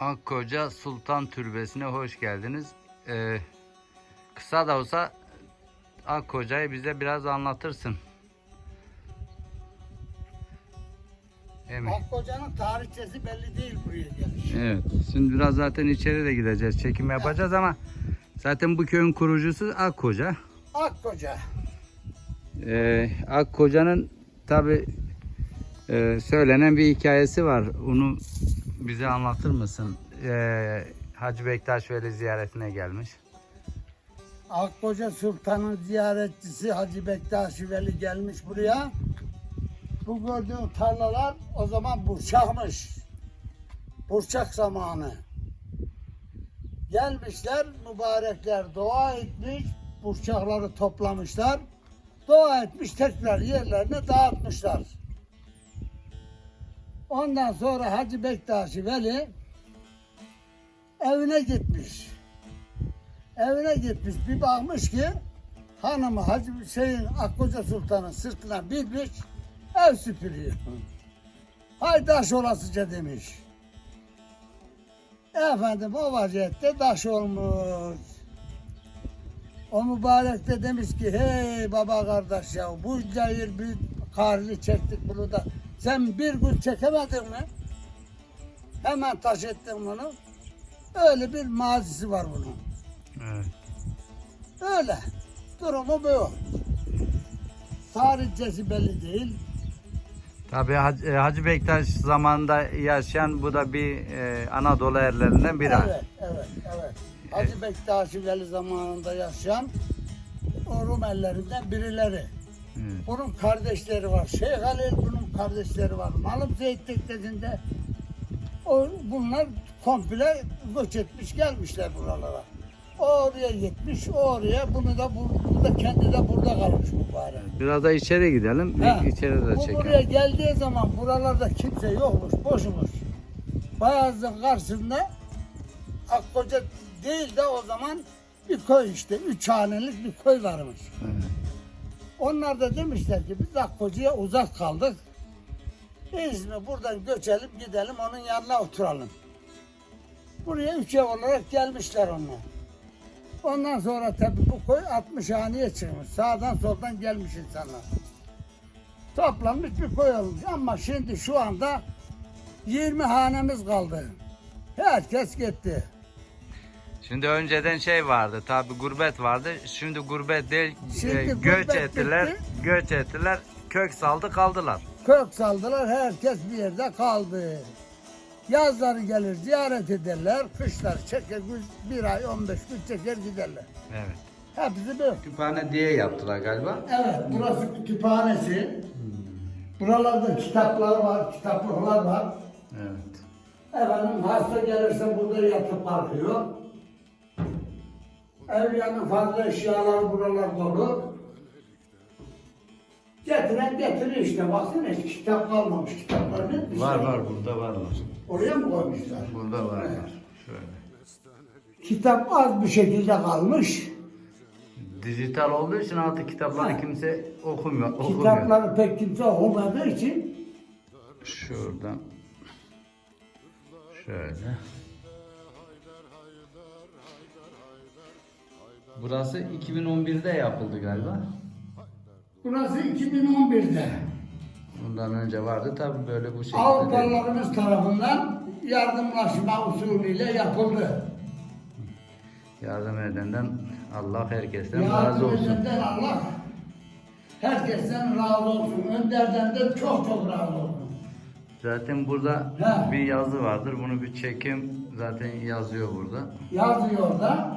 Akkoca Sultan Türbesi'ne hoş geldiniz. Ee, kısa da olsa Akkoca'yı bize biraz anlatırsın. Evet. Akkoca'nın tarihçesi belli değil buraya gelmiş. Evet. Şimdi biraz zaten içeri de gideceğiz. Çekim yapacağız ama zaten bu köyün kurucusu Akkoca. Akkoca. Ee, Akkoca'nın tabi söylenen bir hikayesi var. Onu bize anlatır mısın? Ee, Hacı Bektaş Veli ziyaretine gelmiş. Akkoca Sultan'ın ziyaretçisi Hacı Bektaş Veli gelmiş buraya. Bu gördüğün tarlalar o zaman burçakmış. Burçak zamanı. Gelmişler mübarekler dua etmiş. Burçakları toplamışlar. Dua etmiş tekrar yerlerine dağıtmışlar. Ondan sonra Hacı Bektaş Veli evine gitmiş. Evine gitmiş bir bakmış ki hanımı Hacı Hüseyin Akkoca Sultan'ın sırtına binmiş ev süpürüyor. Haydaş olasıca demiş. Efendim o vaziyette daş olmuş. O mübarek de demiş ki hey baba kardeş ya bu cahil bir karlı çektik bunu da sen bir gün çekemedin mi? Hemen taş ettin bunu. Öyle bir mazisi var bunun. Evet. Öyle. Durumu bu. Tarihçesi belli değil. Tabii Hacı, e, Hacı Bektaş zamanında yaşayan bu da bir e, Anadolu erlerinden biri. Evet, evet, evet. Hacı Bektaş Veli zamanında yaşayan o Rum ellerinden birileri. Evet. Bunun kardeşleri var. Şeyh Halil bunun kardeşleri var. Malım Zeyt Teknesi'nde o, bunlar komple göç etmiş gelmişler buralara. O oraya gitmiş, o oraya, bunu da bu, bu da kendi de burada kalmış mübarek. Biraz da içeri gidelim. Ha, içeri de bu çekelim. buraya geldiği zaman buralarda kimse yokmuş, boşmuş. Bayazı'nın karşısında Akkoca değil de o zaman bir köy işte, üç hanelik bir köy varmış. Evet. Onlar da demişler ki biz Akkoca'ya uzak kaldık. Biz mi buradan göçelim gidelim onun yanına oturalım. Buraya üç ev olarak gelmişler onlar. Ondan sonra tabii bu köy 60 haneye çıkmış. Sağdan soldan gelmiş insanlar. Toplanmış bir köy olmuş ama şimdi şu anda 20 hanemiz kaldı. Herkes gitti. Şimdi önceden şey vardı tabi gurbet vardı. Şimdi gurbet değil Şimdi e, göç gurbet ettiler. bitti. Göç ettiler. Kök saldı kaldılar. Kök saldılar, herkes bir yerde kaldı. Yazları gelir ziyaret ederler, kışlar çeker, bir ay 15 gün çeker giderler. Evet. Hepsi bu. Kütüphane diye yaptılar galiba. Evet, burası kütüphanesi. Buralarda kitaplar var, kitaplıklar var. Evet. Efendim hasta gelirse burada yatıp kalkıyor. Evliyanın fazla eşyaları buralar dolu. Getiren getiriyor işte. Baksana hiç kitap kalmamış. Kitaplar ne? Var var burada varlar. Oraya mı koymuşlar? Burada varlar. Şöyle. Kitap az bir şekilde kalmış. Dijital olduğu için artık kitapları Ha. kimse okumuyor. okumuyor. Kitapları pek kimse okumadığı için Şuradan. Şöyle. Burası 2011'de yapıldı galiba. Burası 2011'de Bundan önce vardı tabi böyle bu şekilde. Avrupalılarımız tarafından yardımlaşma usulüyle yapıldı. Yardım edenden Allah herkesten razı Yardım olsun. edenden Allah herkesten razı olsun. Önderden de çok çok razı olsun. Zaten burada Ha. bir yazı vardır. Bunu bir çekim zaten yazıyor burada. Yazıyor da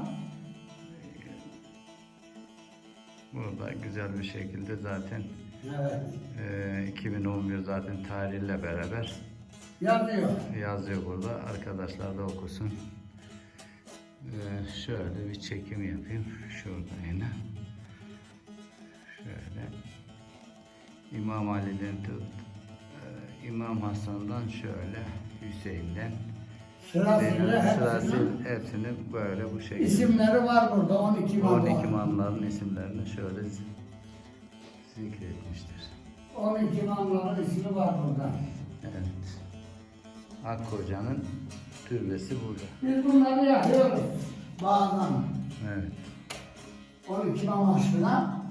Burada güzel bir şekilde zaten evet, e, 2011 zaten tarihle beraber yazıyor. yazıyor burada. Arkadaşlar da okusun. Ee, şöyle bir çekim yapayım. Şurada yine. Şöyle. İmam Ali'den tut. e, İmam Hasan'dan şöyle. Hüseyin'den. Sırasıyla Sırası hepsinin hepsini böyle bu şekilde. isimleri var burada 12 imam 12 var. imamların isimlerini şöyle zikretmiştir. 12 imamların ismi var burada. Evet. Akkoca'nın türbesi burada. Biz bunları yapıyoruz bazen. Evet. 12 imam aşkına.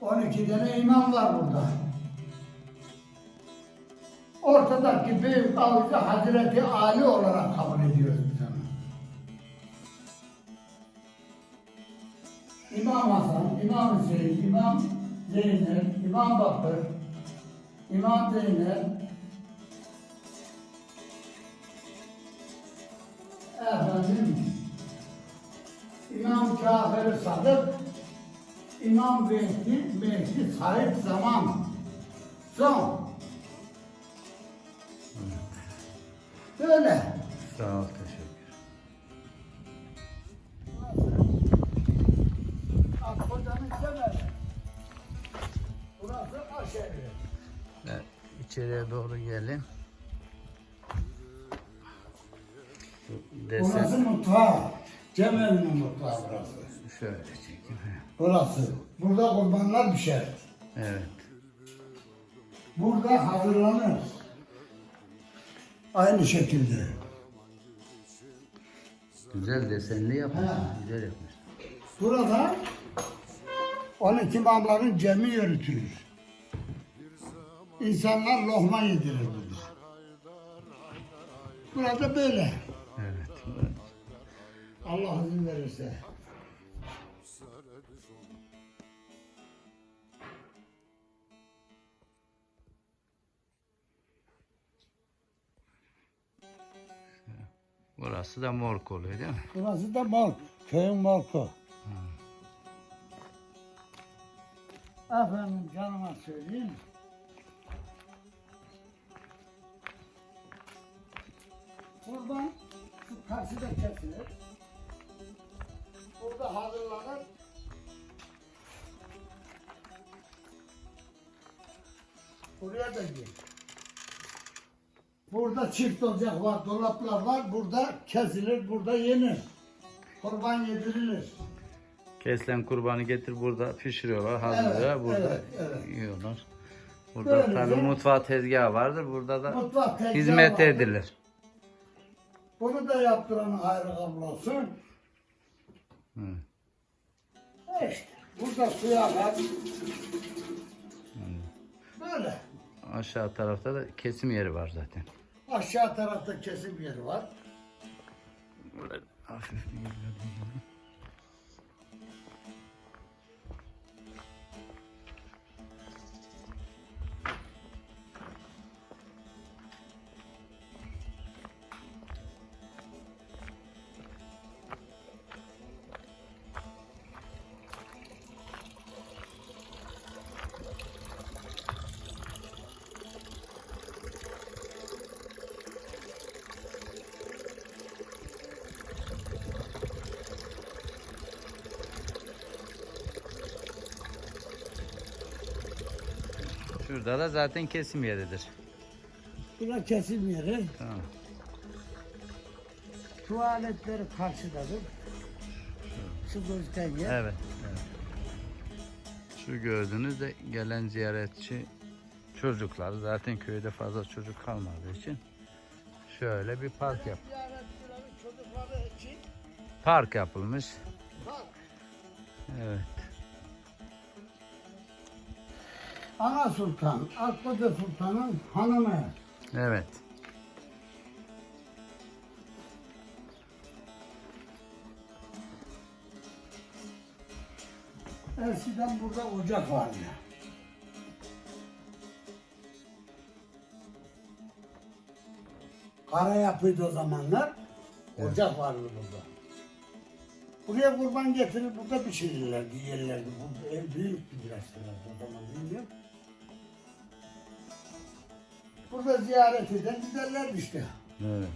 12 tane imam var burada. Ortadaki büyük avucu Hazreti Ali olarak kabul ediyoruz biz onu. İmam Hasan, İmam Hüseyin, İmam Zeynep, İmam Bakır, İmam Zeynep, efendim, İmam Cafer Sadık, İmam Mehdi, Mehdi Said Zaman. Son. Böyle. Sağ ol teşekkür. Akkocanın kemeri. Burası aşevi. Evet, içeriye doğru gelin. Bu Burası Desen mutfağı. Cemevinin mutfağı burası. şöyle çekeyim. Burası. Burada kurbanlar pişer. Evet. Burada hazırlanır. Aynı şekilde. Güzel desenli yapmış. Ha. Güzel yapmış. Burada 12 imamların cemi yürütülür. İnsanlar lohma yedirir burada. Burada böyle. Evet. Allah izin verirse. Burası da morg oluyor değil mi? Burası da Morg, köyün Morg'u. Efendim canıma söyleyeyim. Kurban şu karşıda kesilir. Burada hazırlanır. Buraya da gir. Burada çift ocak var, dolaplar var. Burada kesilir, burada yenir. Kurban yedirilir. Kesilen kurbanı getir burada pişiriyorlar, hazırlıyorlar. Evet, burada evet, evet. yiyorlar. Burada Böylece- tabii mutfağı tezgahı vardır. Burada da tezgahı hizmet vardır. edilir. Bunu da yaptıran ayrı olsun. Hı. İşte burada suya akar. Böyle. Aşağı tarafta da kesim yeri var zaten. Aşağı tarafta kesim yeri var. Hafif bir yerlerden Şurada da zaten kesim yeridir. Bura kesim yeri. Tamam. Tuvaletleri karşıdadır. Şu gözüken yer. Evet. evet. Şu gördüğünüz de gelen ziyaretçi çocuklar. Zaten köyde fazla çocuk kalmadığı için şöyle bir park yap. Park yapılmış. park. Evet. Ana Sultan, Akbaba Sultan'ın hanımı. Evet. Eskiden burada ocak vardı. Kara yapıydı o zamanlar. Ocak vardı burada. Buraya kurban getirir, burada pişirirlerdi, yerlerdi. Bu ev büyüktü biraz o zaman bilmiyorum. Burada ziyaret eden giderlerdi işte. Evet.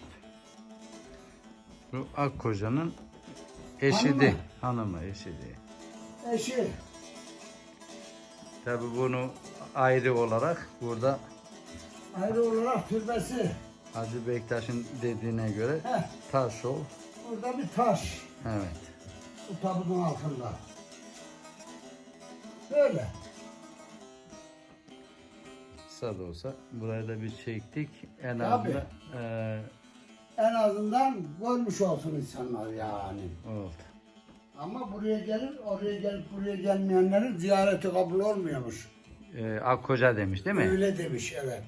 Bu Akkoca'nın eşidi. Hanımı. Eşidi. Eşi, Tabi bunu ayrı olarak burada ayrı olarak türbesi. Hacı Bektaş'ın dediğine göre Heh, taş ol. burada bir taş. Evet. Bu tabutun altında. Böyle. Kısa da olsa buraya da bir çektik. En Tabii. azından eee En azından görmüş olsun insanlar yani. oldu. Ama buraya gelir, oraya gelip buraya gelmeyenlerin ziyareti kabul olmuyormuş. Eee, Akkoca demiş değil mi? Öyle demiş evet.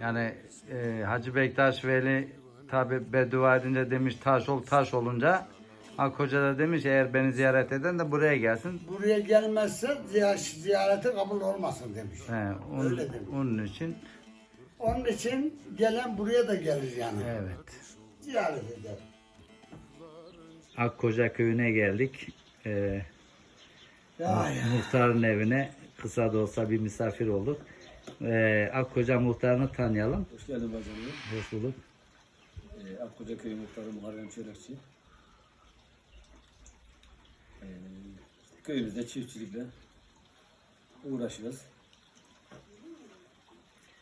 Yani eee, Hacı Bektaş Veli tabi beddua edince demiş taş ol taş olunca Akkoca da demiş eğer beni ziyaret eden de buraya gelsin. Buraya gelmezse ziy- ziyareti kabul olmasın demiş. He, onun, Öyle demiş. onun için Onun için gelen buraya da gelir yani. evet. Ziyaret eder. Akkoca köyüne geldik. Eee Ya, ya. muhtarın evine kısa da olsa bir misafir olduk. Eee Akkoca muhtarını tanıyalım. Hoş geldin bacanım. Hoş bulduk. Ee, Akkoca Köyü Muhtarı Muharrem Çörekçi. Ee, köyümüzde çiftçilikle uğraşıyoruz.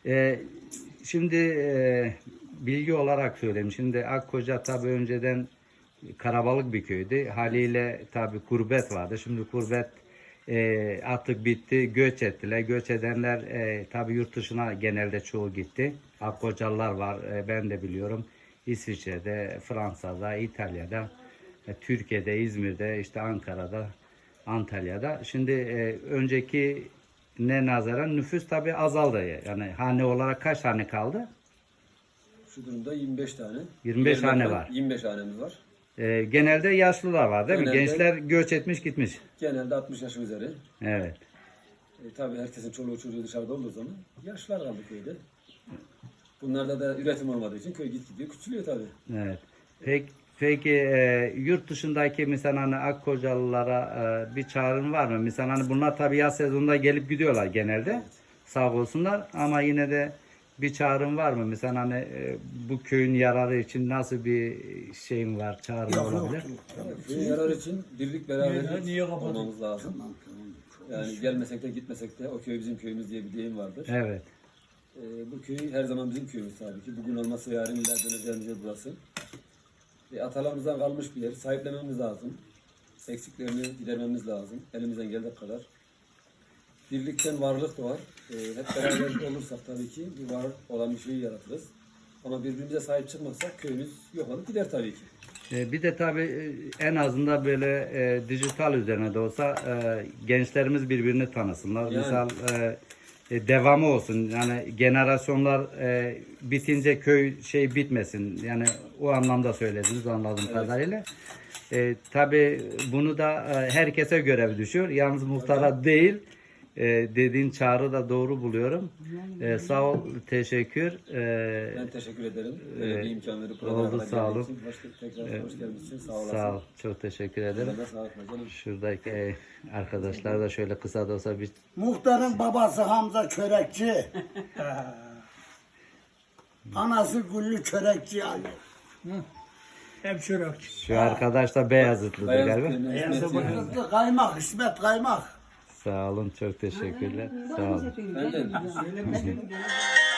Ee, şimdi e, bilgi olarak söyleyeyim. Şimdi Akkoca tabi önceden karabalık bir köydü. Haliyle tabi kurbet vardı. Şimdi kurbet e, artık bitti. Göç ettiler. Göç edenler e, tabi yurt dışına genelde çoğu gitti. Akkocalılar var. e, ben de biliyorum. İsviçre'de, Fransa'da, İtalya'da, e, Türkiye'de, İzmir'de, işte Ankara'da, Antalya'da. Şimdi e, önceki ne nazaran nüfus tabi azaldı. Yani hane olarak kaç tane kaldı? Şu durumda 25 tane. 25 Yerler hane var. 25 hanemiz var. E, genelde yaşlılar var değil mi? Genelde- Gençler göç etmiş gitmiş. Genelde 60 yaş üzeri. Evet. E, tabii herkesin çoluğu çocuğu dışarıda olduğu zaman yaşlılar kaldı köyde. Bunlarda da üretim olmadığı için köy git gidiyor küçülüyor tabii. Evet. Peki, peki e, yurt dışındaki mesela hani Akkocalılara e, bir çağrın var mı? Mesela hani bunlar tabii yaz sezonunda gelip gidiyorlar genelde. Sağ olsunlar ama yine de bir çağrın var mı? Mesela hani e, bu köyün yararı için nasıl bir şeyin var, çağrın olabilir? Köyün yararı için birlik beraberlik olmamız lazım. Yani gelmesek de gitmesek de o köy bizim köyümüz diye bir deyim vardır. Evet. Ee, bu köy her zaman bizim köyümüz tabii ki. Bugün olmasa yarın illa döneceğimiz yer burası. E, atalarımızdan kalmış bir yer. Sahiplenmemiz lazım. Eksiklerini gidermemiz lazım. Elimizden geldiği kadar. Birlikten varlık doğar. E, hep beraber olursak tabii ki bir var olan bir şeyi yaratırız. Ama birbirimize sahip çıkmazsak köyümüz yok olup gider tabii ki. E, Bir de tabii e, en azından böyle e, dijital üzerine de olsa e, gençlerimiz birbirini tanısınlar. Yani. Misal e, e, devamı olsun. Yani generasyonlar e, bitince köy şey bitmesin. Yani o anlamda söylediniz anladığım kadarıyla. E, tabii bunu da e, herkese görev düşüyor. Yalnız muhtara değil. E, dediğin çağrı da doğru buluyorum. E, sağ ol, teşekkür. E, Ben teşekkür ederim. Böyle bir imkan verip oldu, buralara sağ geldiğin olun. için. Hoş, tekrar hoş gelmişsin. Sağ olasın. sağ ol, çok teşekkür ederim. Da sağlıkla canım. Şuradaki e, arkadaşlar da şöyle kısa da olsa bir Muhtarın babası Hamza Çörekçi. Anası Güllü Çörekçi yani. Hep çörükçü. şu arkadaş da Beyazıtlı'dır Beyaz galiba. köyünün. Kızlı kaymak, İsmet kaymak. Sağ olun çok teşekkürler. Sağ olun. Ben de